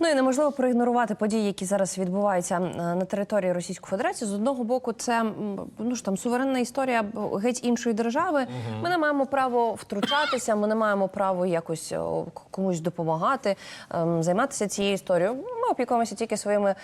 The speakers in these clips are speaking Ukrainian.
Ну і неможливо проігнорувати події, які зараз відбуваються на території Російської Федерації. З одного боку, це ну ж там суверенна історія геть іншої держави. Ми не маємо право втручатися, ми не маємо право якось комусь допомагати, ем, займатися цією історією. Опікуємося тільки своїми е,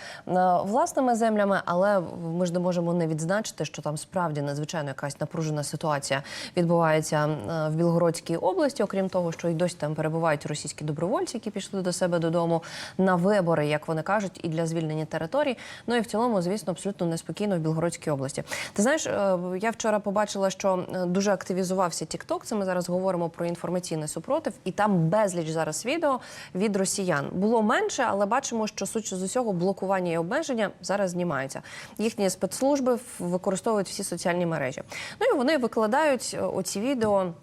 власними землями, але ми ж не можемо не відзначити, що там справді надзвичайно якась напружена ситуація відбувається е, в Білгородській області. Окрім того, що й досі там перебувають російські добровольці, які пішли до себе додому на вибори, як вони кажуть, і для звільнення територій. Ну і в цілому, звісно, абсолютно неспокійно в Білгородській області. Ти знаєш, е, я вчора побачила, що дуже активізувався TikTok. Це ми зараз говоримо про інформаційний супротив, і там безліч зараз відео від росіян. Було менше, але бачимо, що суть з усього блокування і обмеження зараз знімаються. Їхні спецслужби використовують всі соціальні мережі. Ну і вони викладають е, оці відео.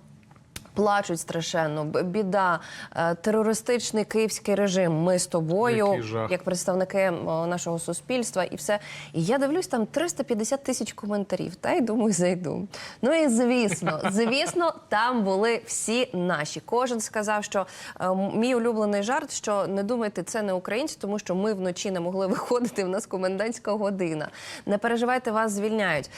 Плачуть страшенно, біда, е, терористичний київський режим. Ми з тобою, як представники нашого суспільства, і все. І я дивлюсь там 350 тисяч коментарів. Та й думаю, зайду. Ну і звісно, звісно, там були всі наші. Кожен сказав, що е, мій улюблений жарт, що не думайте, це не українці, тому що ми вночі не могли виходити. В нас комендантська година. Не переживайте, вас звільняють.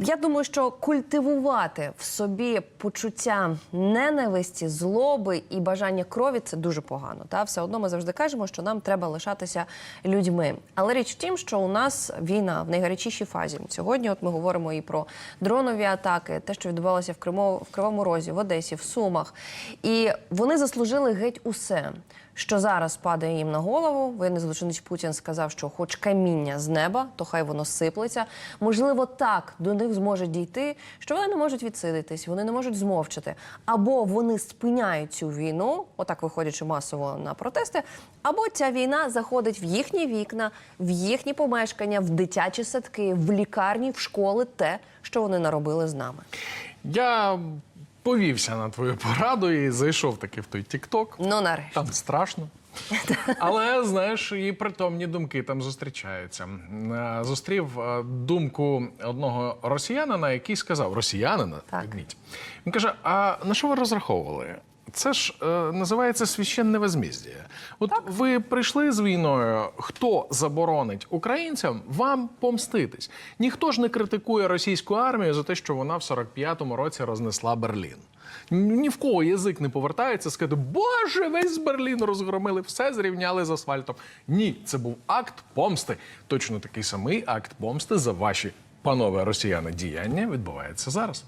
Я думаю, що культивувати в собі почуття ненависті, злоби і бажання крові це дуже погано. Та все одно ми завжди кажемо, що нам треба лишатися людьми. Але річ в тім, що у нас війна в найгарячішій фазі. Сьогодні, от ми говоримо і про дронові атаки, те, що відбувалося в Криму, в Кривому Розі, в Одесі, в Сумах. І вони заслужили геть усе. Що зараз падає їм на голову. Воєнний злочинець Путін сказав, що хоч каміння з неба, то хай воно сиплеться. Можливо, так до них зможе дійти, що вони не можуть відсидитись, вони не можуть змовчати. Або вони спиняють цю війну, отак виходячи масово на протести, або ця війна заходить в їхні вікна, в їхні помешкання, в дитячі садки, в лікарні, в школи, те, що вони наробили з нами. Я повівся на твою пораду і зайшов таки в той Тік-Ток. Ну нарешті. Там страшно. Але знаєш, і притомні думки там зустрічаються. Е, Зустрів е, думку одного росіянина, який сказав: росіянина, Так. Він каже: А на що ви розраховували? Це ж е, називається священне возміздя. От ви прийшли з війною. Хто заборонить українцям вам помститись? Ніхто ж не критикує російську армію за те, що вона в 45-му році рознесла Берлін. Ні в кого язик не повертається сказати, Боже, весь Берлін розгромили, все зрівняли з асфальтом. Ні, це був акт помсти. Точно такий самий акт помсти за ваші панове росіяни діяння відбувається зараз.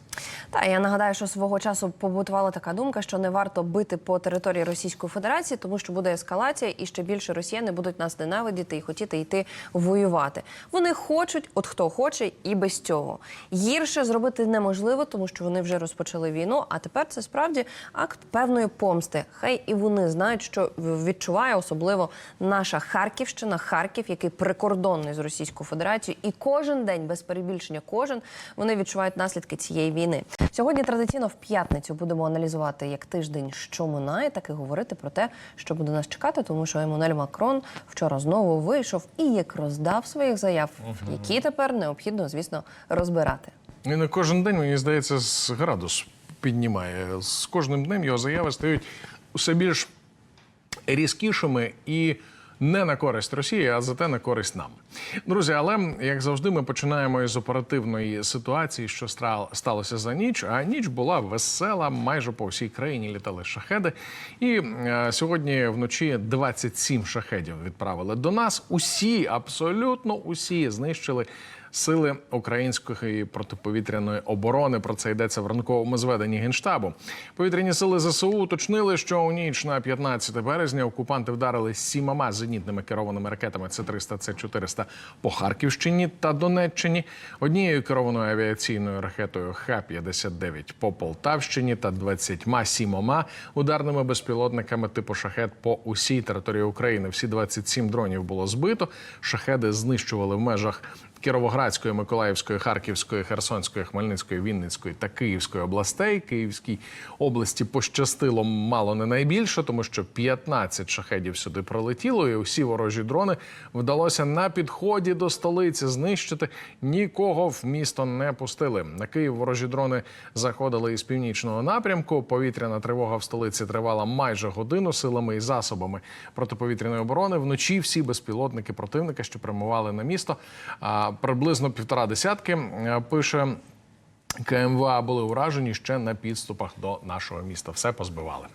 Та я нагадаю, що свого часу побутувала така думка, що не варто бити по території Російської Федерації, тому що буде ескалація, і ще більше росіяни будуть нас ненавидіти і хотіти йти воювати. Вони хочуть, от хто хоче, і без цього гірше зробити неможливо, тому що вони вже розпочали війну. А тепер це справді акт певної помсти. Хай і вони знають, що відчуває особливо наша Харківщина, Харків, який прикордонний з Російською Федерацією, і кожен день без перебільшення, кожен вони відчувають наслідки цієї війни. Сьогодні традиційно в п'ятницю будемо аналізувати як тиждень, що минає, так і говорити про те, що буде нас чекати, тому що Еммануель Макрон вчора знову вийшов і як роздав своїх заяв, які тепер необхідно, звісно, розбирати. І не кожен день, мені здається, з градус піднімає. З кожним днем його заяви стають усе більш різкішими і не на користь Росії, а зате на користь нам. Друзі, але як завжди, ми починаємо із оперативної ситуації, що сталося за ніч. А ніч була весела, майже по всій країні літали шахеди. І е, сьогодні вночі 27 шахедів відправили до нас. Усі, абсолютно усі, знищили. Сили української протиповітряної оборони про це йдеться в ранковому зведенні генштабу. Повітряні сили ЗСУ уточнили, що у ніч на 15 березня окупанти вдарили сімома зенітними керованими ракетами С-300, С-400 по Харківщині та Донеччині, однією керованою авіаційною ракетою Х-59 по Полтавщині та 27 ударними безпілотниками типу шахет по усій території України. Всі 27 дронів було збито. Шахеди знищували в межах Кіровоградської, Миколаївської, Харківської, Херсонської, Хмельницької, Вінницької та Київської областей. Київській області пощастило мало не найбільше, тому що 15 шахедів сюди прилетіло, і усі ворожі дрони вдалося на підході до столиці знищити. Нікого в місто не пустили. На Київ ворожі дрони заходили із північного напрямку. Повітряна тривога в столиці тривала майже годину силами і засобами протиповітряної оборони. Вночі всі безпілотники противника, що прямували на місто, приблизно півтора десятки. е, Пише КМВА були уражені ще на підступах до нашого міста. Все позбивали.